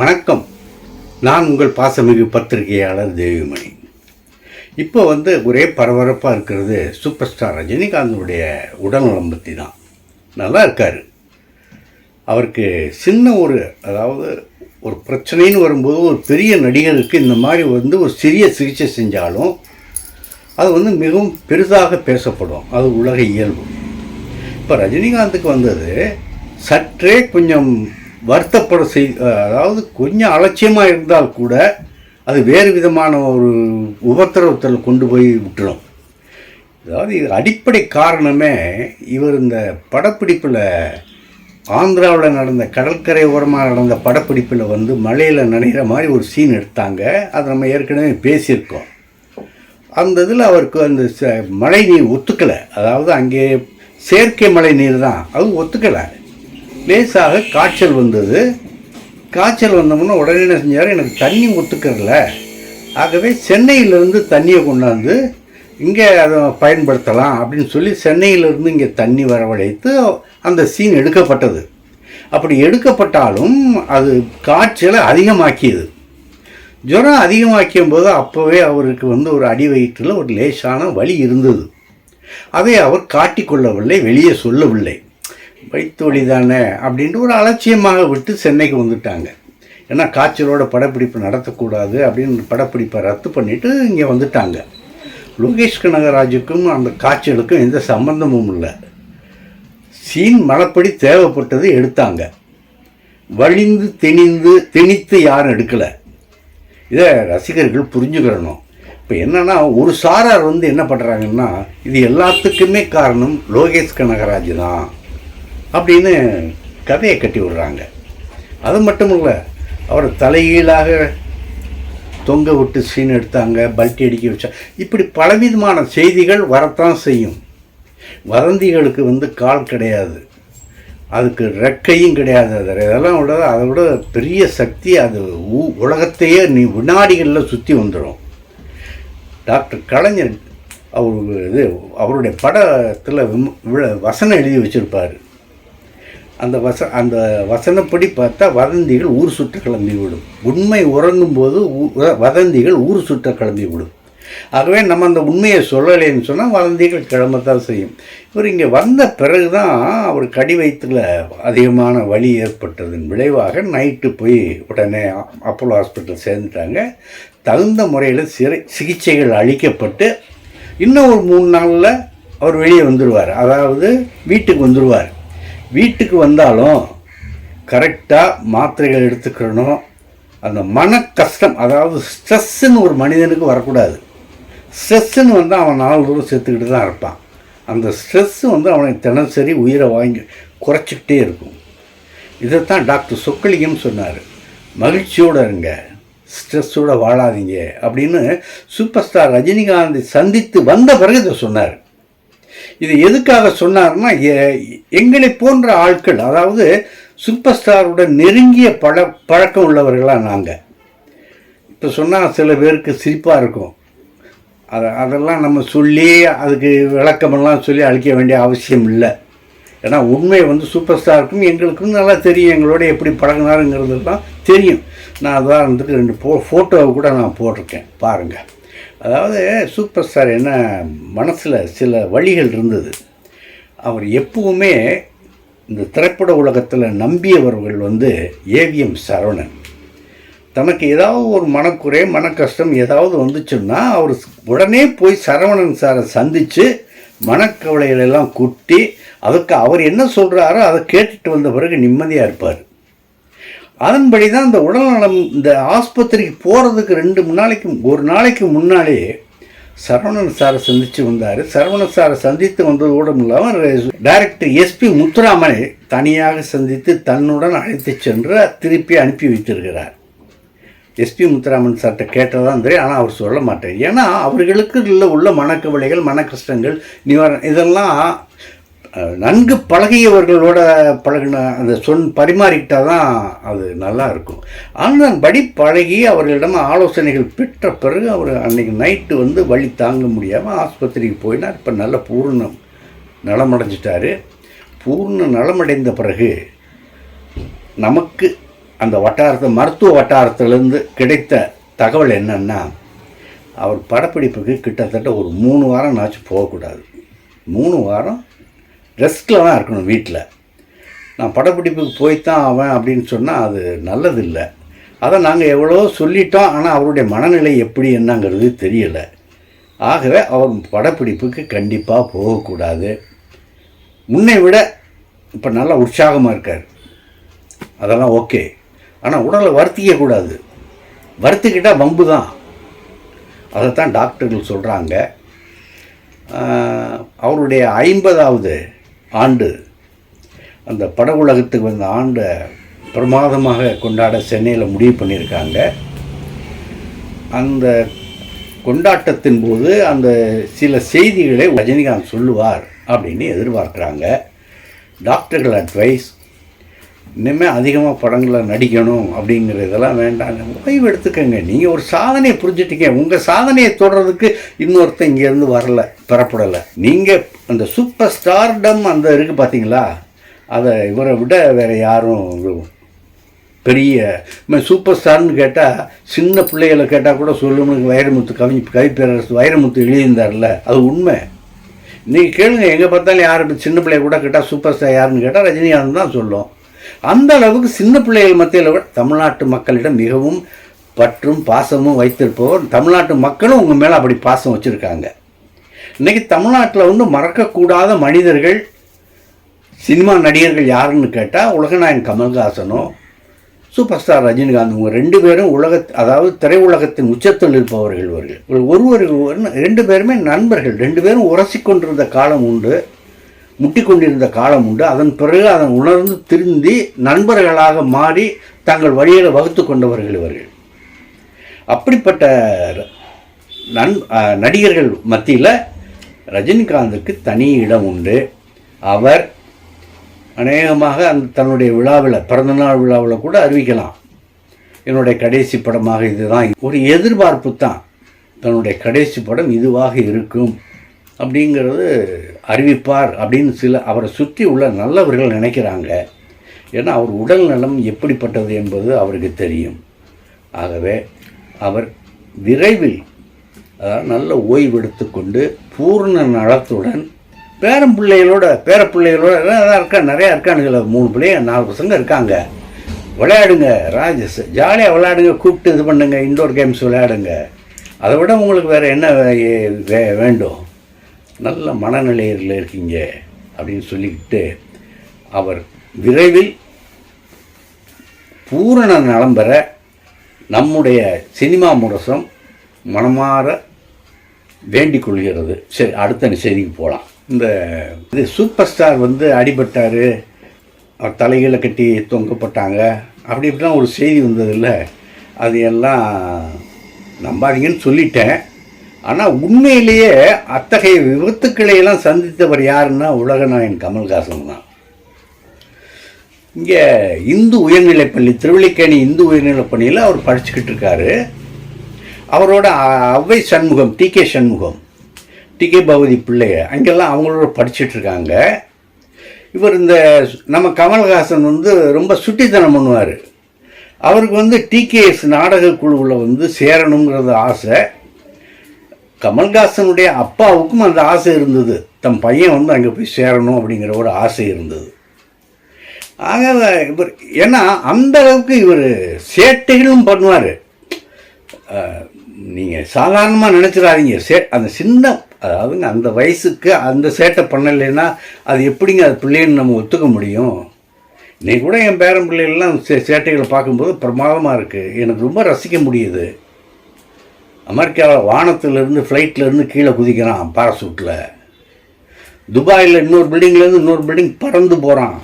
வணக்கம். நான் உங்கள் பாசமிகு பத்திரிகையாளர் தேவிமணி. இப்போ வந்து ஒரே பரபரப்பாக இருக்கிறது சூப்பர் ஸ்டார் ரஜினிகாந்தனுடைய உடல்நலம் பற்றி தான் நல்லா இருக்கார். அவருக்கு சின்ன ஒரு அதாவது ஒரு பிரச்சனைன்னு வரும்போது ஒரு பெரிய நடிகருக்கு இந்த மாதிரி வந்து ஒரு சிறிய சிகிச்சை செஞ்சாலும் அது வந்து மிகவும் பெரிதாக பேசப்படும். அது உலக இயல்பு. இப்போ ரஜினிகாந்துக்கு வந்தது சற்றே கொஞ்சம் வருத்தப்பட செய் அதாவது கொஞ்சம் அலட்சியமாக இருந்தால் கூட அது வேறு விதமான ஒரு உபத்திரவத்தில் கொண்டு போய் விட்டுரும். அதாவது இது அடிப்படை காரணமே இவர் இந்த படப்பிடிப்பில் ஆந்திராவில் நடந்த கடற்கரை ஓரமாக நடந்த படப்பிடிப்பில் வந்து மழையில் நனைகிற மாதிரி ஒரு சீன் எடுத்தாங்க. அதை நம்ம ஏற்கனவே பேசியிருக்கோம். அந்த இதில் அவருக்கு அந்த ச மழை நீர் ஒத்துக்கலை. அதாவது அங்கே செயற்கை மழை நீர் தான். அது ஒத்துக்கலை. லேசாக காய்ச்சல் வந்தது. காய்ச்சல் வந்தோம்னா உடனே என்ன செஞ்சார்? எனக்கு தண்ணி ஒத்துக்கிறல. ஆகவே சென்னையிலேருந்து தண்ணியை கொண்டாந்து இங்கே அதை பயன்படுத்தலாம் அப்படின்னு சொல்லி சென்னையிலேருந்து இங்கே தண்ணி வரவழைத்து அந்த சீன் எடுக்கப்பட்டது. அப்படி எடுக்கப்பட்டாலும் அது காய்ச்சலை அதிகமாக்கியது. ஜுரம் அதிகமாக்கியும் போது அப்போவே அவருக்கு வந்து ஒரு அடி வயிற்றில் ஒரு லேசான வலி இருந்தது. அதை அவர் காட்டிக்கொள்ளவில்லை வெளியே சொல்லவில்லை. வயிற்று தானே அப்படின்ட்டு ஒரு அலட்சியமாக விட்டு சென்னைக்கு வந்துட்டாங்க. ஏன்னா காய்ச்சலோட படப்பிடிப்பு நடத்தக்கூடாது அப்படின்னு படப்பிடிப்பை ரத்து பண்ணிவிட்டு இங்கே வந்துட்டாங்க. லோகேஷ் கனகராஜுக்கும் அந்த காய்ச்சலுக்கும் எந்த சம்பந்தமும் இல்லை. சீன் மழப்படி தேவைப்பட்டது எடுத்தாங்க. வழிந்து திணிந்து திணித்து யாரும் எடுக்கலை. இதை ரசிகர்கள் புரிஞ்சுக்கிறணும். இப்போ என்னென்னா ஒரு சாரார் வந்து என்ன பண்ணுறாங்கன்னா இது எல்லாத்துக்குமே காரணம் லோகேஷ் கனகராஜ் தான். அப்படின்னு கதையை கட்டி விடுறாங்க. அது மட்டும் இல்லை அவர் தலைகீழாக தொங்க விட்டு சீன் எடுத்தாங்க பல்ட்டி அடிக்க வச்சா. இப்படி பலவிதமான செய்திகள் வரத்தான் செய்யும். வதந்திகளுக்கு வந்து கால் கிடையாது. அதுக்கு ரெக்கையும் கிடையாது. அது இதெல்லாம் விட அதை விட பெரிய சக்தி அது உ- உலகத்தையே நீ வினாடிகளில் சுற்றி வந்துடும் டாக்டர் கலைஞர் அவர் இது அவருடைய படத்தில் விழ- வசனம் எழுதி வச்சுருப்பார். அந்த வச அந்த வசனப்படி பார்த்தா வதந்திகள் ஊர் சுற்ற கிளம்பி விடும். உண்மை உறங்கும் போது ஊ- வதந்திகள் ஊர் சுற்ற கிளம்பி விடும். ஆகவே நம்ம அந்த உண்மையை சொல்லலைன்னு சொன்னால் வதந்திகள் கிளம்பத்தான் செய்யும். இவர் இங்கே வந்த பிறகு தான் அவர் கடி வயிற்றுல அதிகமான வலி ஏற்பட்டதன் விளைவாக நைட்டு போய் உடனே அப்போலோ ஹாஸ்பிட்டல் சேர்ந்துட்டாங்க. தகுந்த முறையில் சிறை சிகிச்சைகள் அளிக்கப்பட்டு இன்னும் ஒரு மூணு நாளில் அவர் வெளியே வந்துடுவார் அதாவது வீட்டுக்கு வந்துடுவார் வீட்டுக்கு வந்தாலும் கரெக்டாக மாத்திரைகள் எடுத்துக்கணும். அந்த மன கஷ்டம் அதாவது ஸ்ட்ரெஸ்ஸுன்னு ஒரு மனிதனுக்கு வரக்கூடாது. ஸ்ட்ரெஸ்ஸுன்னு வந்து அவன் நாலு தூரம் செத்துக்கிட்டு தான் இருப்பான். அந்த ஸ்ட்ரெஸ்ஸு வந்து அவனை தினசரி உயிரை வாங்கி குறைச்சிக்கிட்டே இருக்கும். இதைத்தான் டாக்டர் சொக்கலிங்கம் சொன்னார். மகிழ்ச்சியோடு இருங்க ஸ்ட்ரெஸ்ஸோடு வாழாதீங்க அப்படின்னு சூப்பர் ஸ்டார் ரஜினிகாந்தை சந்தித்து வந்த பிறகு இதை சொன்னார். இது எதுக்காக சொன்னார்னா எ- எங்களை போன்ற ஆட்கள் அதாவது சூப்பர் ஸ்டாருடன் நெருங்கிய பழ பழக்கம் உள்ளவர்களாக நாங்கள் இப்போ சொன்னால் சில பேருக்கு சிரிப்பாக இருக்கும். அதை அதெல்லாம் நம்ம சொல்லி அதுக்கு விளக்கமெல்லாம் சொல்லி அழிக்க வேண்டிய அவசியம் இல்லை. ஏன்னா உண்மை வந்து சூப்பர் ஸ்டாருக்கும் எங்களுக்கும் நல்லா தெரியும். எங்களோட எப்படி பழகினாருங்கிறதுலாம் தெரியும். நான் உதாரணத்துக்கு ரெண்டு போ ஃபோட்டோவை கூட நான் போட்டிருக்கேன். பாருங்கள் அதாவது சூப்பர் ஸ்டார் என்ன மனசில் சில வழிகள் இருந்தது. அவர் எப்பவுமே இந்த திரைப்பட உலகத்தில் நம்பியவர்கள் வந்து ஏவிஎம் சரவணன். தனக்கு ஏதாவது ஒரு மனக்குறை மன கஷ்டம் ஏதாவது வந்துச்சுன்னா அவர் உடனே போய் சரவணன் சாரை சந்தித்து மனக்கவலைகளெல்லாம் குட்டி அதுக்கு அவர் என்ன சொல்கிறாரோ அதை கேட்டுட்டு வந்த பிறகு நிம்மதியாக இருப்பார். அதன்படி தான் இந்த உடல்நலம் இந்த ஆஸ்பத்திரிக்கு போகிறதுக்கு ரெண்டு மூணு நாளைக்கு ஒரு நாளைக்கு முன்னாலே சரவணன் சாரை சந்தித்து வந்தார். சரவணன் சாரை சந்தித்து வந்ததோடு இல்லாமல் டைரக்டர் எஸ்பி முத்துராமனை தனியாக சந்தித்து தன்னுடன் அழைத்து சென்று திருப்பி அனுப்பி வைத்திருக்கிறார். எஸ்பி முத்துராமன் சார்கிட்ட கேட்டதான் தெரியும். ஆனால் அவர் சொல்ல மாட்டார். ஏன்னா அவர்களுக்கு உள்ள உள்ள மனக்கவலைகள் மன கஷ்டங்கள் நிவாரணம் இதெல்லாம் நன்கு பழகியவர்களோட பழகின அந்த சொன் பரிமாறிக்கிட்டால் தான் அது நல்லா இருக்கும். ஆனால் படி பழகி அவர்களிடம் ஆலோசனைகள் பெற்ற பிறகு அவர் அன்றைக்கி நைட்டு வந்து வழி தாங்க முடியாமல் ஆஸ்பத்திரிக்கு போயினார். இப்போ நல்ல பூர்ணம் நலமடைஞ்சிட்டாரு. பூர்ண நலமடைந்த பிறகு நமக்கு அந்த வட்டாரத்தை மருத்துவ வட்டாரத்திலேருந்து கிடைத்த தகவல் என்னென்னா அவர் படப்பிடிப்புக்கு கிட்டத்தட்ட ஒரு மூணு வாரம் நாச்சும் போகக்கூடாது. மூணு வாரம் ரெஸ்ட்டில் தான் இருக்கணும் வீட்டில் நான் படப்பிடிப்புக்கு போய்த்தான் அவன் அப்படின்னு சொன்னால் அது நல்லதில்லை. அதை நாங்கள் எவ்வளோ சொல்லிட்டோம் ஆனால் அவருடைய மனநிலை எப்படி என்னங்கிறது தெரியலை. ஆகவே அவர் படப்பிடிப்புக்கு கண்டிப்பாக போகக்கூடாது. முன்னை விட இப்போ நல்லா உற்சாகமாக இருக்கார். அதெல்லாம் ஓகே. ஆனால் உடலை வருத்திக்க கூடாது. வருத்திக்கிட்டால் வம்பு தான். அதைத்தான் டாக்டர்கள் சொல்கிறாங்க அவருடைய ஐம்பதாவது ஆண்டு அந்த பட உலகத்துக்கு வந்த ஆண்டை பிரமாதமாக கொண்டாட சென்னையில் முடிவு பண்ணியிருக்காங்க. அந்த கொண்டாட்டத்தின் போது அந்த சில செய்திகளை ரஜினிகாந்த் சொல்லுவார் அப்படின்னு எதிர்பார்க்குறாங்க. டாக்டர்கள் அட்வைஸ் இனிமேல் அதிகமாக படங்களில் நடிக்கணும் அப்படிங்கிறதெல்லாம் வேண்டாங்க ஓய்வு எடுத்துக்கங்க. நீங்கள் ஒரு சாதனையை புரிஞ்சுட்டீங்க. உங்கள் சாதனையை தொடர்றதுக்கு இன்னொருத்தன் இங்கேருந்து வரல பெறப்படலை. நீங்கள் அந்த சூப்பர் ஸ்டார்டம் அந்த இருக்குது பார்த்தீங்களா அதை இவரை விட வேறு யாரும் பெரிய சூப்பர் ஸ்டார்னு கேட்டால் சின்ன பிள்ளைகளை கேட்டால் கூட சொல்லணும்னு வைரமுத்து கவி கவிப்பேரரசு வைரமுத்து எழுதியிருந்தார்ல அது உண்மை. நீங்கள் கேளுங்க எங்கே பார்த்தாலும் யார் சின்ன பிள்ளைய கூட கேட்டால் சூப்பர் ஸ்டார் யாருன்னு கேட்டால் ரஜினிகாந்த் தான் சொல்லும். அந்த அளவுக்கு சின்ன பிள்ளைகள் மத்தியில் விட தமிழ்நாட்டு மக்களிடம் மிகவும் பற்றும் பாசமும் வைத்திருப்பவர் தமிழ்நாட்டு மக்களும் உங்கள் மேலே அப்படி பாசம் வச்சுருக்காங்க. இன்றைக்கி தமிழ்நாட்டில் வந்து மறக்கக்கூடாத மனிதர்கள் சினிமா நடிகர்கள் யாருன்னு கேட்டால் உலகநாயகன் கமல்ஹாசனோ சூப்பர் ஸ்டார் ரஜினிகாந்த் இவங்க ரெண்டு பேரும் உலக அதாவது திரையுலகத்தின் உச்சத்தில் இருப்பவர்கள் இவர்கள். ஒருவர் ரெண்டு பேருமே நண்பர்கள் ரெண்டு பேரும் உரசி கொண்டிருந்த காலம் உண்டு. முட்டி கொண்டிருந்த காலம் உண்டு. அதன் பிறகு அதன் உணர்ந்து திருந்தி நண்பர்களாக மாறி தங்கள் வழிகளை வகுத்து கொண்டவர்கள் இவர்கள். அப்படிப்பட்ட நன் நடிகர்கள் மத்தியில் ரஜினிகாந்துக்கு தனி இடம் உண்டு. அவர் அநேகமாக அந்த தன்னுடைய விழாவில் பிறந்தநாள் விழாவில் கூட அறிவிக்கலாம். என்னுடைய கடைசி படமாக இதுதான். ஒரு எதிர்பார்ப்பு தான். தன்னுடைய கடைசி படம் இதுவாக இருக்கும். அப்படிங்கிறது அறிவிப்பார் அப்படின்னு சில அவரை சுற்றி உள்ள நல்லவர்கள் நினைக்கிறாங்க. ஏன்னா அவர் உடல் நலம் எப்படிப்பட்டது என்பது அவருக்கு தெரியும். ஆகவே அவர் விரைவில் அதாவது நல்ல ஓய்வெடுத்து கொண்டு பூர்ண நலத்துடன் பேரம் பிள்ளைகளோட பேர பிள்ளைகளோட எல்லாம் இருக்கா நிறையா இருக்கானுங்கள மூணு பிள்ளைங்க நாலு பசங்க இருக்காங்க. விளையாடுங்க ராஜஸ் ஜாலியாக விளையாடுங்க கூப்பிட்டு இது பண்ணுங்க இன்டோர் கேம்ஸ் விளையாடுங்க. அதை விட உங்களுக்கு வேறு என்ன வேண்டும்? நல்ல மனநிலையில் இருக்கீங்க அப்படின்னு சொல்லிக்கிட்டு அவர் விரைவில் பூரண நலம் பெற நம்முடைய சினிமா முரசம் மனமாற வேண்டிக் கொள்கிறது. சரி அடுத்த செய்திக்கு போகலாம் இந்த இது சூப்பர் ஸ்டார் வந்து அடிபட்டார். அவர் தலைகளை கட்டி தொங்கப்பட்டாங்க. அப்படி இப்படிலாம் ஒரு செய்தி வந்ததில்ல. அது எல்லாம் நம்பாதீங்கன்னு சொல்லிட்டேன். ஆனால் உண்மையிலேயே அத்தகைய விபத்துக்களை எல்லாம் சந்தித்தவர் யாருன்னா உலகநாயன் கமல்ஹாசன் தான். இங்கே இந்து உயர்நிலைப்பள்ளி திருவள்ளிக்கேணி இந்து உயர்நிலைப்பள்ளியில் அவர் படிச்சுக்கிட்டு இருக்காரு. அவரோட Avvai Shanmugam T K Shanmugam T K Bhagavathi பிள்ளைய அங்கெல்லாம் அவங்களோட படிச்சுட்ருக்காங்க இவர் இந்த நம்ம கமல்ஹாசன் வந்து ரொம்ப சுட்டித்தனம் பண்ணுவார். அவருக்கு வந்து டிகேஎஸ் நாடக குழுவில் வந்து சேரணுங்கிறது ஆசை. கமல்ஹாசனுடைய அப்பாவுக்கும் அந்த ஆசை இருந்தது. தம் பையன் வந்து அங்கே போய் சேரணும் அப்படிங்கிற ஒரு ஆசை இருந்தது. ஆக இவர் ஏன்னா அந்த அளவுக்கு இவர் சேட்டைகளும் பண்ணுவார். நீங்கள் சாதாரணமாக நினச்சிடாதீங்க. சே அந்த சின்ன அதாவதுங்க அந்த வயசுக்கு அந்த சேட்டை பண்ணலைன்னா அது எப்படிங்க அது பிள்ளைன்னு நம்ம ஒத்துக்க முடியும்? இன்னைக்கு கூட என் பேரன் பிள்ளைகள்லாம் சே சேட்டைகளை பார்க்கும்போது பிரமாதமாக இருக்குது எனக்கு ரொம்ப ரசிக்க முடியுது. அமெரிக்காவில் வானத்திலேருந்து ஃப்ளைட்லேருந்து கீழே குதிக்கிறான் பாராசூட்டில் துபாயில் இன்னொரு பில்டிங்லேருந்து இன்னொரு பில்டிங் பறந்து போகிறான்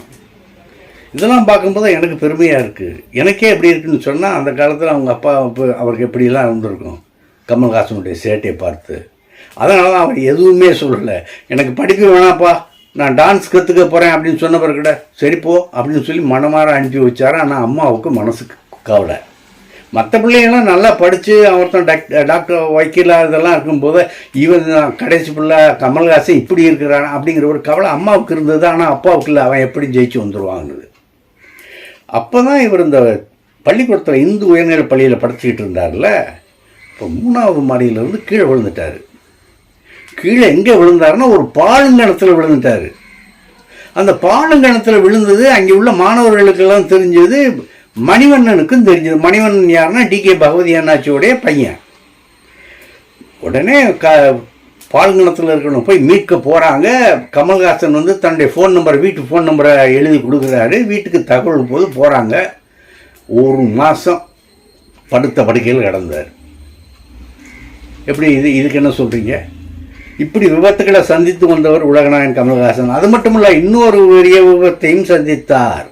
இதெல்லாம் பார்க்கும்போது எனக்கு பெருமையாக இருக்குது எனக்கே எப்படி இருக்குன்னு சொன்னால் அந்த காலத்தில் அவங்க அப்பா அவருக்கு எப்படிலாம் இருந்திருக்கும்? கமல்ஹாசனுடைய சேட்டையை பார்த்து. அதனால தான் அவர் எதுவுமே சொல்லலை. எனக்கு படிப்பு வேணாப்பா நான் டான்ஸ் கற்றுக்க போகிறேன் அப்படின்னு சொன்ன பிறகு கூட சரிப்போ அப்படின்னு சொல்லி மனமாற அனுப்பி வச்சார். ஆனால் அம்மாவுக்கு மனசுக்கு கவலை. மற்ற பிள்ளைங்களாம் நல்லா படித்து ஒருத்தன் டாக் டாக்டர் வக்கீலாக இதெல்லாம் இருக்கும்போது இவன் கடைசி பிள்ளை கமல்ஹாசன் இப்படி இருக்கிறான் அப்படிங்கிற ஒரு கவலை அம்மாவுக்கு இருந்தது. ஆனால் அப்பாவுக்கு இல்லை. அவன் எப்படி ஜெயிச்சு வந்துடுவாங்கிறது அப்போ தான் இவர் இந்த பள்ளிக்கூடத்தில் இந்து உயர்நிலை பள்ளியில் படிச்சுக்கிட்டு இருந்தார்ல. இப்போ மூணாவது மாடியிலேருந்து கீழே விழுந்துட்டார். கீழே எங்கே விழுந்தாருன்னா ஒரு பாலுங்கணத்தில் விழுந்துட்டார். அந்த பாலுங்கணத்தில் விழுந்தது அங்கே உள்ள மாணவர்களுக்கெல்லாம் தெரிஞ்சது மணிவண்ணனுக்கும் தெரிஞ்சது. மணிவண்ணன் யாருன்னா டி கே பகவதி அண்ணாச்சியோடைய பையன். உடனே க பால்குணத்தில் இருக்கணும். போய் மீட்க போகிறாங்க கமல்ஹாசன் வந்து தன்னுடைய ஃபோன் நம்பர் வீட்டு ஃபோன் நம்பரை எழுதி கொடுக்குறாரு. வீட்டுக்கு தகவல் போது போகிறாங்க ஒரு மாதம் படுத்த படுக்கையில் கிடந்தார். எப்படி இது இதுக்கு என்ன சொல்கிறீங்க இப்படி விபத்துக்களை சந்தித்து வந்தவர் உலகநாயன் கமல்ஹாசன். அது மட்டுமல்ல இன்னொரு பெரிய விபத்தையும் சந்தித்தார்.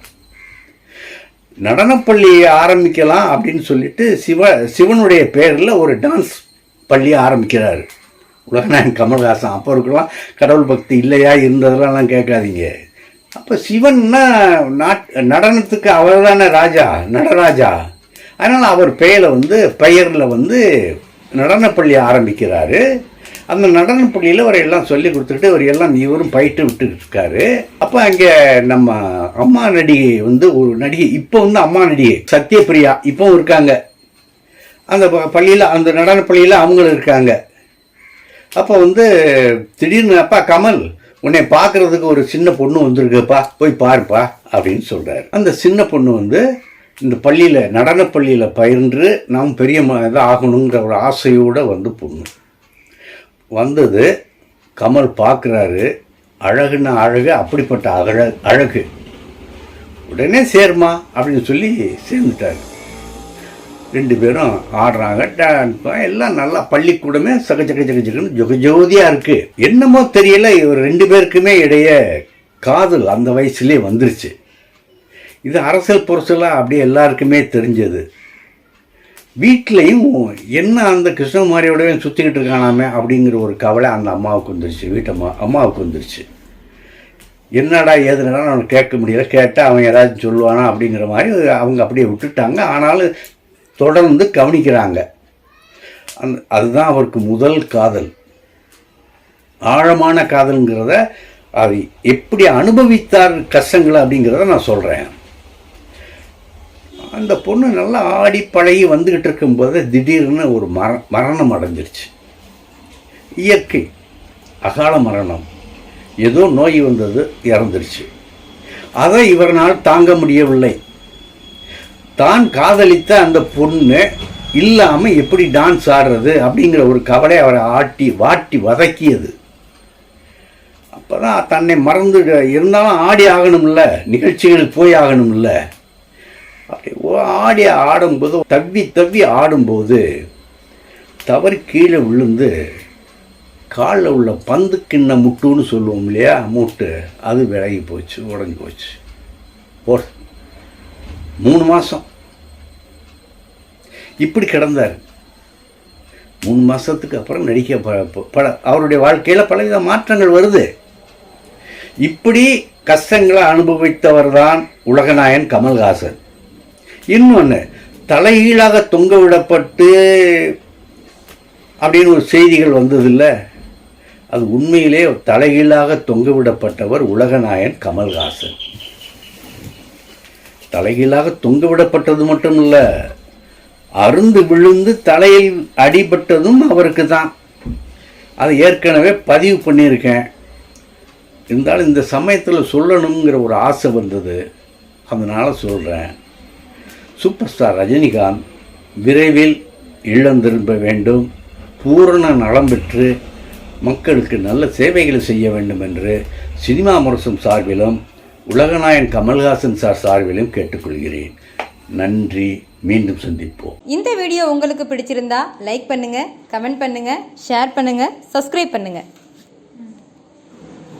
நடனப்பள்ளியை ஆரம்பிக்கலாம் அப்படின்னு சொல்லிட்டு சிவ சிவனுடைய பேரில் ஒரு டான்ஸ் பள்ளியை ஆரம்பிக்கிறார். உலகநாயகன் கமல்ஹாசன். அப்போ இருக்கலாம். கடவுள் பக்தி இல்லையா இருந்ததெல்லாம் கேட்காதீங்க. அப்போ சிவன்னா நாட் நடனத்துக்கு அவர் தானே ராஜா நடராஜா. அதனால் அவர் பெயரை வந்து பெயரில் வந்து நடனப்பள்ளி ஆரம்பிக்கிறாரு. அந்த நடனப்பள்ளியில் அவர் எல்லாம் சொல்லி கொடுத்துட்டு அவர் எல்லாம் இவரும் பயிட்டு விட்டுக்கிட்டு இருக்காரு அப்போ அங்கே நம்ம அம்மா நடிகை வந்து ஒரு நடிகை இப்போ வந்து அம்மா நடிகை சத்யபிரியா இப்போவும் இருக்காங்க. அந்த பள்ளியில் அந்த நடனப்பள்ளியில் அவங்களும் இருக்காங்க. அப்போ வந்து திடீர்னு அப்பா கமல் உன்னை பார்க்கறதுக்கு ஒரு சின்ன பொண்ணு வந்திருக்குப்பா போய் பாருப்பா அப்படின்னு சொல்கிறார் அந்த சின்ன பொண்ணு வந்து இந்த பள்ளியில் நடனப் பள்ளியில் பயின்று நாம் பெரிய ம- ஆகணுங்கிற ஒரு ஆசையோடு வந்து பொண்ணு வந்தது கமல் பார்க்குறாரு அழகுன்னா அழகு அப்படிப்பட்ட அழ அழகு. உடனே சேர்மா அப்படின்னு சொல்லி சேர்ந்துட்டார். ரெண்டு பேரும் ஆடுறாங்க டான்ஸ் எல்லாம் நல்லா பள்ளிக்கூடமே சக சக சக சகன்னு ஜொக ஜோதியாக இருக்குது என்னமோ தெரியல இவர் ரெண்டு பேருக்குமே இடையே காதல் அந்த வயசுலேயே வந்துருச்சு. இது அரசியல் புரசலாக அப்படியே எல்லாருக்குமே தெரிஞ்சது. வீட்லேயும் என்ன அந்த கிருஷ்ணகுமாரியோடவே சுற்றிக்கிட்டு இருக்கானாமே அப்படிங்கிற ஒரு கவலை அந்த அம்மாவுக்கு வந்துருச்சு வீட்டம்மா அம்மாவுக்கு வந்துருச்சு. என்னடா ஏதுனடா நான் கேட்க முடியல. கேட்டால் அவன் ஏதாச்சும் சொல்லுவானா அப்படிங்கிற மாதிரி அவங்க அப்படியே விட்டுட்டாங்க. ஆனாலும் தொடர்ந்து கவனிக்கிறாங்க. அந் அதுதான் அவருக்கு முதல் காதல். ஆழமான காதல்ங்கிறத அது எப்படி அனுபவித்தார் கஷ்டங்களை அப்படிங்கிறத நான் சொல்கிறேன் அந்த பொண்ணு நல்லா ஆடி பழகி வந்துக்கிட்டு இருக்கும்போது திடீர்னு ஒரு மர மரணம் அடைஞ்சிருச்சு. இயற்கை அகால மரணம். ஏதோ நோய் வந்தது இறந்துருச்சு. அதை இவரால் தாங்க முடியவில்லை. தான் காதலித்த அந்த பொண்ணு இல்லாமல் எப்படி டான்ஸ் ஆடுறது அப்படிங்கிற ஒரு கவலை அவரை ஆட்டி வாட்டி வதக்கியது. அப்போ தான் தன்னை மறந்து இருந்தாலும் ஆடி ஆகணும்ல நிகழ்ச்சிகளுக்கு போய் ஆகணும்ல. ஆடி ஆடும்போது தவ்வி தவ்வி ஆடும்போது தவறு கீழே விழுந்து காலில் உள்ள பந்து கிண்ண முட்டுன்னு சொல்லுவோம் இல்லையா மூட்டு அது விலகி போச்சு உடஞ்சி போச்சு. போ மூணு மாதம் இப்படி கிடந்தார். மூணு மாதத்துக்கு அப்புறம் நடிக்க ப- பல அவருடைய வாழ்க்கையில் பலவித மாற்றங்கள் வருது. இப்படி கஷ்டங்களை அனுபவித்தவர் தான் உலகநாயன் கமல்ஹாசன். இன்னொன்று தலைகீழாக தொங்க விடப்பட்டு அப்படின்னு ஒரு செய்திகள் வந்ததில்ல. அது உண்மையிலே தலைகீழாக தொங்க விடப்பட்டவர் உலகநாயன் கமல்ஹாசன். தலைகீழாக தொங்க விடப்பட்டது மட்டும் இல்லை அருந்து விழுந்து தலையில் அடிபட்டதும் அவருக்கு தான். அதை ஏற்கனவே பதிவு பண்ணியிருக்கேன். இருந்தாலும் இந்த சமயத்தில் சொல்லணுங்கிற ஒரு ஆசை வந்தது. அதனால் சொல்கிறேன் சூப்பர் ஸ்டார் ரஜினிகாந்த் விரைவில் இல்லம் திரும்ப வேண்டும். பூரண நலம் பெற்று மக்களுக்கு நல்ல சேவைகளை செய்ய வேண்டும் என்று சினிமா முரசும் சார்பிலும் உலகநாயன் கமல்ஹாசன் சார் சார்பிலும் கேட்டுக்கொள்கிறேன். நன்றி. மீண்டும் சந்திப்போம். இந்த வீடியோ உங்களுக்கு பிடிச்சிருந்தா லைக் பண்ணுங்க கமெண்ட் பண்ணுங்க ஷேர் பண்ணுங்க சப்ஸ்கிரைப் பண்ணுங்க.